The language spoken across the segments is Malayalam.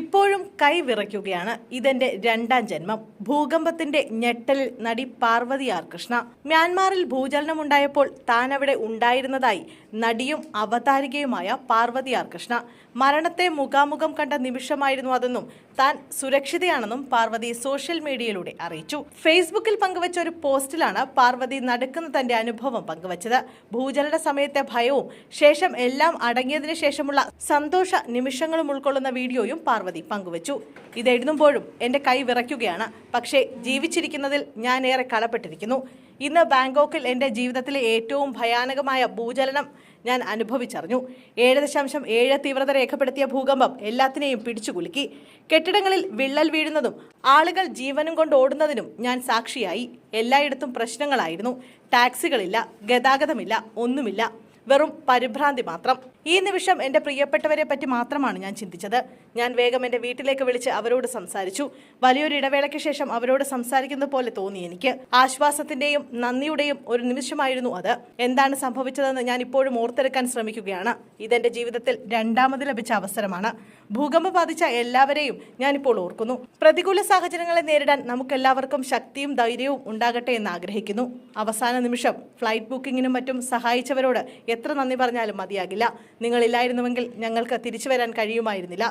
ഇപ്പോഴും കൈ വിറയ്ക്കുകയാണ് ഇതെന്റെ രണ്ടാം ജന്മം. ഭൂകമ്പത്തിന്റെ ഞെട്ടലിൽ നടി പാർവതി ആർ കൃഷ്ണ. മ്യാൻമാറിൽ ഭൂചലനമുണ്ടായപ്പോൾ താൻ അവിടെ ഉണ്ടായിരുന്നതായി നടിയും അവതാരികയുമായ പാർവതി ആർ കൃഷ്ണ. മരണത്തെ മുഖാമുഖം കണ്ട നിമിഷമായിരുന്നു അതെന്നും താൻ സുരക്ഷിതയാണെന്നും പാർവതി സോഷ്യൽ മീഡിയയിലൂടെ അറിയിച്ചു. ഫേസ്ബുക്കിൽ പങ്കുവച്ച ഒരു പോസ്റ്റിലാണ് പാർവതി നടക്കുന്ന തന്റെ അനുഭവം പങ്കുവച്ചത്. ഭൂചലന സമയത്തെ ഭയവും ശേഷം എല്ലാം അടങ്ങിയതിനു ശേഷമുള്ള സന്തോഷ നിമിഷങ്ങളും ഉൾക്കൊള്ളുന്ന വീഡിയോയും പാർവതി പങ്കുവച്ചു. ഇത് എഴുതുമ്പോഴും എന്റെ കൈ വിറയ്ക്കുകയാണ്. പക്ഷേ ജീവിച്ചിരിക്കുന്നതിൽ ഞാൻ ഏറെ കളപ്പെട്ടിരിക്കുന്നു ഇന്ന് ബാങ്കോക്കിൽ എന്റെ ജീവിതത്തിലെ ഏറ്റവും ഭയാനകമായ ഭൂചലനം ഞാൻ അനുഭവിച്ചറിഞ്ഞു. ഏഴ് ദശാംശം ഏഴ് തീവ്രത രേഖപ്പെടുത്തിയ ഭൂകമ്പം എല്ലാത്തിനെയും പിടിച്ചുകുലുക്കി കെട്ടിടങ്ങളിൽ വിള്ളൽ വീഴുന്നതും ആളുകൾ ജീവനും കൊണ്ട് ഓടുന്നതിനും ഞാൻ സാക്ഷിയായി. എല്ലായിടത്തും പ്രശ്നങ്ങളായിരുന്നു. ടാക്സികളില്ല ഗതാഗതമില്ല ഒന്നുമില്ല. വെറും പരിഭ്രാന്തി മാത്രം. ഈ നിമിഷം എന്റെ പ്രിയപ്പെട്ടവരെ പറ്റി മാത്രമാണ് ഞാൻ ചിന്തിച്ചത്. ഞാൻ വേഗം എന്റെ വീട്ടിലേക്ക് വിളിച്ച് അവരോട് സംസാരിച്ചു. വലിയൊരു ഇടവേളയ്ക്ക് ശേഷം അവരോട് സംസാരിക്കുന്ന പോലെ തോന്നി എനിക്ക്. ആശ്വാസത്തിന്റെയും നന്ദിയുടെയും ഒരു നിമിഷമായിരുന്നു അത്. എന്താണ് സംഭവിച്ചതെന്ന് ഞാൻ ഇപ്പോഴും ഓർത്തെടുക്കാൻ ശ്രമിക്കുകയാണ്. ഇതെന്റെ ജീവിതത്തിൽ രണ്ടാമത് ലഭിച്ച അവസരമാണ്. ഭൂകമ്പം ബാധിച്ച എല്ലാവരെയും ഞാനിപ്പോൾ ഓർക്കുന്നു. പ്രതികൂല സാഹചര്യങ്ങളെ നേരിടാൻ നമുക്കെല്ലാവർക്കും ശക്തിയും ധൈര്യവും ഉണ്ടാകട്ടെ എന്ന് ആഗ്രഹിക്കുന്നു. അവസാന നിമിഷം ഫ്ലൈറ്റ് ബുക്കിങ്ങിനും മറ്റും സഹായിച്ചവരോട് എത്ര നന്ദി പറഞ്ഞാലും മതിയാകില്ല. നിങ്ങളില്ലായിരുന്നുവെങ്കിൽ ഞങ്ങൾക്ക് തിരിച്ചു വരാൻ കഴിയുമായിരുന്നില്ല.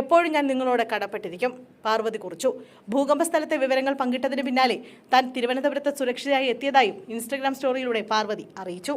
എപ്പോഴും ഞാൻ നിങ്ങളോട് കടപ്പെട്ടിരിക്കും. പാർവതി കുറിച്ചു. ഭൂകമ്പ സ്ഥലത്തെ വിവരങ്ങൾ പങ്കിട്ടതിന് പിന്നാലെ താൻ തിരുവനന്തപുരത്ത് സുരക്ഷിതയായി എത്തിയതായും ഇൻസ്റ്റഗ്രാം സ്റ്റോറിയിലൂടെ പാർവതി അറിയിച്ചു.